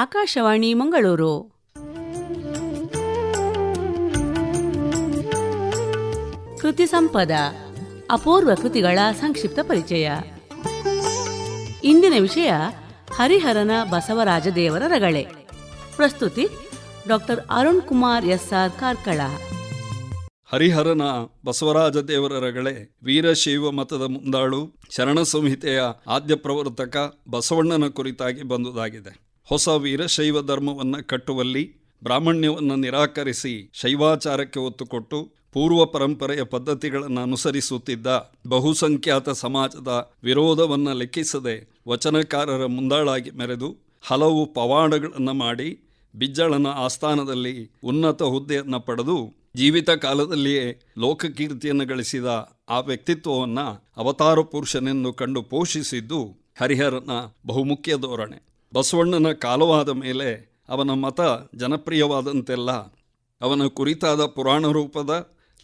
ಆಕಾಶವಾಣಿ ಮಂಗಳೂರು. ಕೃತಿ ಸಂಪದ, ಅಪೂರ್ವ ಕೃತಿಗಳ ಸಂಕ್ಷಿಪ್ತ ಪರಿಚಯ. ಇಂದಿನ ವಿಷಯ ಹರಿಹರನ ಬಸವರಾಜ ದೇವರ ರಗಳೆ. ಪ್ರಸ್ತುತಿ ಡಾಕ್ಟರ್ ಅರುಣ್ ಕುಮಾರ್ ಎಸ್ಆರ್ ಕಾರ್ಕಳ. ಹರಿಹರನ ಬಸವರಾಜ ದೇವರ ರಗಳೆ ವೀರಶೈವ ಮತದ ಮುಂದಾಳು ಶರಣ ಸಂಹಿತೆಯ ಆದ್ಯ ಪ್ರವರ್ತಕ ಬಸವಣ್ಣನ ಕುರಿತಾಗಿ ಬಂದುದಾಗಿದೆ. ಹೊಸ ವೀರಶೈವ ಧರ್ಮವನ್ನು ಕಟ್ಟುವಲ್ಲಿ ಬ್ರಾಹ್ಮಣ್ಯವನ್ನು ನಿರಾಕರಿಸಿ ಶೈವಾಚಾರಕ್ಕೆ ಒತ್ತು ಕೊಟ್ಟು ಪೂರ್ವ ಪರಂಪರೆಯ ಪದ್ಧತಿಗಳನ್ನು ಅನುಸರಿಸುತ್ತಿದ್ದ ಬಹುಸಂಖ್ಯಾತ ಸಮಾಜದ ವಿರೋಧವನ್ನು ಲೆಕ್ಕಿಸದೆ ವಚನಕಾರರ ಮುಂದಾಳಾಗಿ ಮೆರೆದು ಹಲವು ಪವಾಡಗಳನ್ನು ಮಾಡಿ ಬಿಜ್ಜಳನ ಆಸ್ಥಾನದಲ್ಲಿ ಉನ್ನತ ಹುದ್ದೆಯನ್ನು ಪಡೆದು ಜೀವಿತ ಕಾಲದಲ್ಲಿಯೇ ಲೋಕಕೀರ್ತಿಯನ್ನು ಗಳಿಸಿದ ಆ ವ್ಯಕ್ತಿತ್ವವನ್ನು ಅವತಾರ ಪುರುಷನೆಂದು ಕಂಡು ಪೋಷಿಸಿದ್ದು ಹರಿಹರನ ಬಹುಮುಖ್ಯ ಧೋರಣೆ. ಬಸವಣ್ಣನ ಕಾಲವಾದ ಮೇಲೆ ಅವನ ಮತ ಜನಪ್ರಿಯವಾದಂತೆಲ್ಲ, ಅವನ ಕುರಿತಾದ ಪುರಾಣ ರೂಪದ,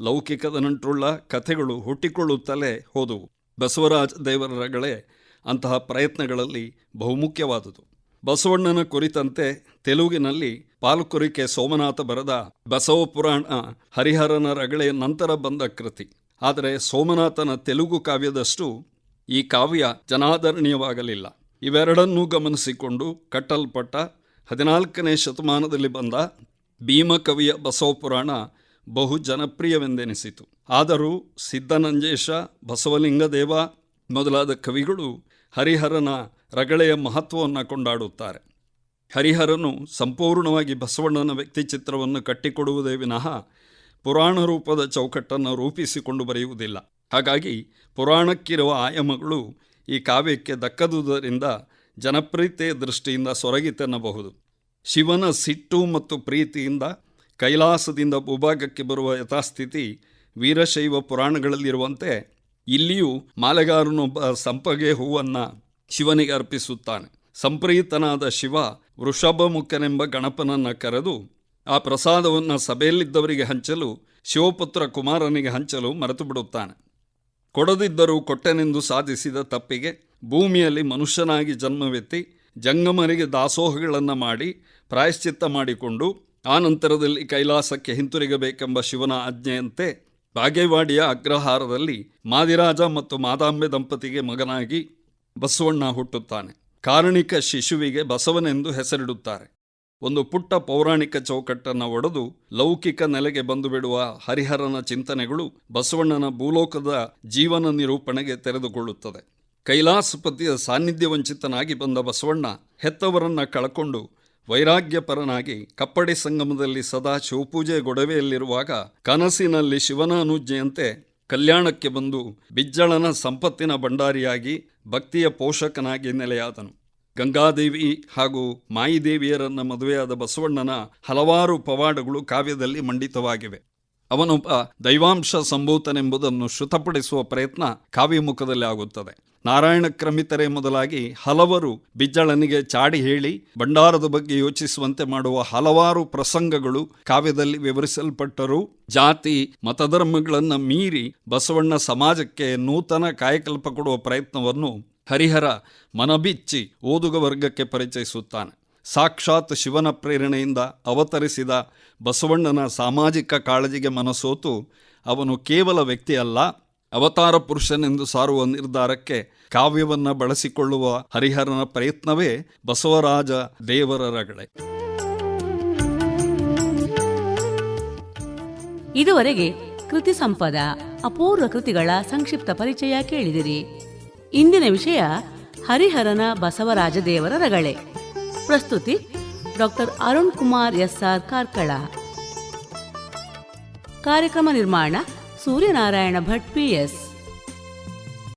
ಲೌಕಿಕದ ನಂಟುಳ್ಳ ಕಥೆಗಳು ಹುಟ್ಟಿಕೊಳ್ಳುತ್ತಲೇ ಹೋದವು. ಬಸವರಾಜ ದೇವರ ರಗಳೆ ಅಂತಹ ಪ್ರಯತ್ನಗಳಲ್ಲಿ ಬಹುಮುಖ್ಯವಾದುದು. ಬಸವಣ್ಣನ ಕುರಿತಂತೆ ತೆಲುಗಿನಲ್ಲಿ ಪಾಲ್ಕುರಿಕೆ ಸೋಮನಾಥ ಬರೆದ ಬಸವ ಪುರಾಣ ಹರಿಹರನ ರಗಳೆ ನಂತರ ಬಂದ ಕೃತಿ. ಆದರೆ ಸೋಮನಾಥನ ತೆಲುಗು ಕಾವ್ಯದಷ್ಟು ಈ ಕಾವ್ಯ ಜನಾದರಣೀಯವಾಗಲಿಲ್ಲ. ಇವೆರಡನ್ನೂ ಗಮನಿಸಿಕೊಂಡು ಕಟ್ಟಲ್ಪಟ್ಟ ಹದಿನಾಲ್ಕನೇ ಶತಮಾನದಲ್ಲಿ ಬಂದ ಭೀಮಕವಿಯ ಬಸವ ಪುರಾಣ ಬಹು ಜನಪ್ರಿಯವೆಂದೆನಿಸಿತು. ಆದರೂ ಸಿದ್ದನಂಜೇಶ ಬಸವಲಿಂಗದೇವ ಮೊದಲಾದ ಕವಿಗಳು ಹರಿಹರನ ರಗಳೆಯ ಮಹತ್ವವನ್ನು ಕೊಂಡಾಡುತ್ತಾರೆ. ಹರಿಹರನು ಸಂಪೂರ್ಣವಾಗಿ ಬಸವಣ್ಣನ ವ್ಯಕ್ತಿಚಿತ್ರವನ್ನು ಕಟ್ಟಿಕೊಡುವುದೇ ವಿನಃ ಪುರಾಣ ರೂಪದ ಚೌಕಟ್ಟನ್ನು ರೂಪಿಸಿಕೊಂಡು ಬರೆಯುವುದಿಲ್ಲ. ಹಾಗಾಗಿ ಪುರಾಣಕ್ಕಿರುವ ಆಯಾಮಗಳು ಈ ಕಾವ್ಯಕ್ಕೆ ದಕ್ಕದುದರಿಂದ ಜನಪ್ರೀತಿಯ ದೃಷ್ಟಿಯಿಂದ ಸೊರಗಿತೆನ್ನಬಹುದು ಶಿವನ ಸಿಟ್ಟು ಮತ್ತು ಪ್ರೀತಿಯಿಂದ ಕೈಲಾಸದಿಂದ ಭೂಭಾಗಕ್ಕೆ ಬರುವ ಯಥಾಸ್ಥಿತಿ ವೀರಶೈವ ಪುರಾಣಗಳಲ್ಲಿರುವಂತೆ ಇಲ್ಲಿಯೂ ಮಾಲೆಗಾರನೊಬ್ಬ ಸಂಪಗೆ ಹೂವನ್ನು ಶಿವನಿಗೆ ಅರ್ಪಿಸುತ್ತಾನೆ. ಸಂಪ್ರೀತನಾದ ಶಿವ ವೃಷಭಮುಖನೆಂಬ ಗಣಪನನ್ನು ಕರೆದು ಆ ಪ್ರಸಾದವನ್ನು ಸಭೆಯಲ್ಲಿದ್ದವರಿಗೆ ಹಂಚಲು, ಶಿವಪುತ್ರ ಕುಮಾರನಿಗೆ ಹಂಚಲು ಮರೆತು ಬಿಡುತ್ತಾನೆ ಕೊಡದಿದ್ದರೂ ಕೊಟ್ಟೆನೆಂದು ಸಾಧಿಸಿದ ತಪ್ಪಿಗೆ ಭೂಮಿಯಲ್ಲಿ ಮನುಷ್ಯನಾಗಿ ಜನ್ಮವೆತ್ತಿ ಜಂಗಮರಿಗೆ ದಾಸೋಹಗಳನ್ನು ಮಾಡಿ ಪ್ರಾಯಶ್ಚಿತ್ತ ಮಾಡಿಕೊಂಡು ಆ ನಂತರದಲ್ಲಿ ಕೈಲಾಸಕ್ಕೆ ಹಿಂತಿರುಗಬೇಕೆಂಬ ಶಿವನ ಆಜ್ಞೆಯಂತೆ ಬಾಗೇವಾಡಿಯ ಅಗ್ರಹಾರದಲ್ಲಿ ಮಾದಿರಾಜ ಮತ್ತು ಮಾದಾಂಬೆ ದಂಪತಿಗೆ ಮಗನಾಗಿ ಬಸವಣ್ಣ ಹುಟ್ಟುತ್ತಾನೆ. ಕಾರಣಿಕ ಶಿಶುವಿಗೆ ಬಸವನೆಂದು ಹೆಸರಿಡುತ್ತಾರೆ. ಒಂದು ಪುಟ್ಟ ಪೌರಾಣಿಕ ಚೌಕಟ್ಟನ್ನು ಒಡೆದು ಲೌಕಿಕ ನೆಲೆಗೆ ಬಂದು ಬಿಡುವ ಹರಿಹರನ ಚಿಂತನೆಗಳು ಬಸವಣ್ಣನ ಭೂಲೋಕದ ಜೀವನ ನಿರೂಪಣೆಗೆ ತೆರೆದುಕೊಳ್ಳುತ್ತದೆ. ಕೈಲಾಸಪತಿಯ ಸಾನ್ನಿಧ್ಯವಂಚಿತನಾಗಿ ಬಂದ ಬಸವಣ್ಣ ಹೆತ್ತವರನ್ನ ಕಳಕೊಂಡು ವೈರಾಗ್ಯಪರನಾಗಿ ಕಪ್ಪಡಿ ಸಂಗಮದಲ್ಲಿ ಸದಾ ಶಿವಪೂಜೆ ಗೊಡವೆಯಲ್ಲಿರುವಾಗ ಕನಸಿನಲ್ಲಿ ಶಿವನ ಅನುಜ್ಞೆಯಂತೆ ಕಲ್ಯಾಣಕ್ಕೆ ಬಂದು ಬಿಜ್ಜಳನ ಸಂಪತ್ತಿನ ಭಂಡಾರಿಯಾಗಿ ಭಕ್ತಿಯ ಪೋಷಕನಾಗಿ ನೆಲೆಯಾದನು. ಗಂಗಾದೇವಿ ಹಾಗೂ ಮಾಯಿದೇವಿಯರನ್ನ ಮದುವೆಯಾದ ಬಸವಣ್ಣನ ಹಲವಾರು ಪವಾಡಗಳು ಕಾವ್ಯದಲ್ಲಿ ಮಂಡಿತವಾಗಿವೆ. ಅವನೊಬ್ಬ ದೈವಾಂಶ ಸಂಭೂತನೆಂಬುದನ್ನು ಶ್ರುತಪಡಿಸುವ ಪ್ರಯತ್ನ ಕಾವ್ಯಮುಖದಲ್ಲಿ ಆಗುತ್ತದೆ. ನಾರಾಯಣ ಕ್ರಮಿತರೆ ಮೊದಲಾಗಿ ಹಲವರು ಬಿಜ್ಜಳನಿಗೆ ಚಾಡಿ ಹೇಳಿ, ಭಂಡಾರದ ಬಗ್ಗೆ ಯೋಚಿಸುವಂತೆ ಮಾಡುವ ಹಲವಾರು ಪ್ರಸಂಗಗಳು ಕಾವ್ಯದಲ್ಲಿ ವಿವರಿಸಲ್ಪಟ್ಟರೂ, ಜಾತಿ, ಮತಧರ್ಮಗಳನ್ನು ಮೀರಿ ಬಸವಣ್ಣ ಸಮಾಜಕ್ಕೆ ನೂತನ ಕಾಯಕಲ್ಪ ಕೊಡುವ ಪ್ರಯತ್ನವನ್ನು ಹರಿಹರ ಮನಬಿಚ್ಚಿ ಓದುಗ ವರ್ಗಕ್ಕೆ ಪರಿಚಯಿಸುತ್ತಾನೆ. ಸಾಕ್ಷಾತ್ ಶಿವನ ಪ್ರೇರಣೆಯಿಂದ ಅವತರಿಸಿದ ಬಸವಣ್ಣನ ಸಾಮಾಜಿಕ ಕಾಳಜಿಗೆ ಮನಸೋತು ಅವನು ಕೇವಲ ವ್ಯಕ್ತಿಯಲ್ಲ, ಅವತಾರ ಪುರುಷನೆಂದು ಸಾರುವ ನಿರ್ಧಾರಕ್ಕೆ ಕಾವ್ಯವನ್ನು ಬಳಸಿಕೊಳ್ಳುವ ಹರಿಹರನ ಪ್ರಯತ್ನವೇ ಬಸವರಾಜ ದೇವರ ರಗಳೆ ಇದುವರೆಗೆ ಕೃತಿ ಸಂಪದ ಅಪೂರ್ವ ಕೃತಿಗಳ ಸಂಕ್ಷಿಪ್ತ ಪರಿಚಯ ಕೇಳಿದಿರಿ. ಇಂದಿನ ವಿಷಯ ಹರಿಹರನ ಬಸವರಾಜ ದೇವರ ರಗಳೆ. ಪ್ರಸ್ತುತಿ ಡಾಕ್ಟರ್ ಅರುಣ್ ಕುಮಾರ್ ಎಸ್ಆರ್ ಕಾರ್ಕಳ. ಕಾರ್ಯಕ್ರಮ ನಿರ್ಮಾಣ ಸೂರ್ಯನಾರಾಯಣ ಭಟ್ ಪಿಎಸ್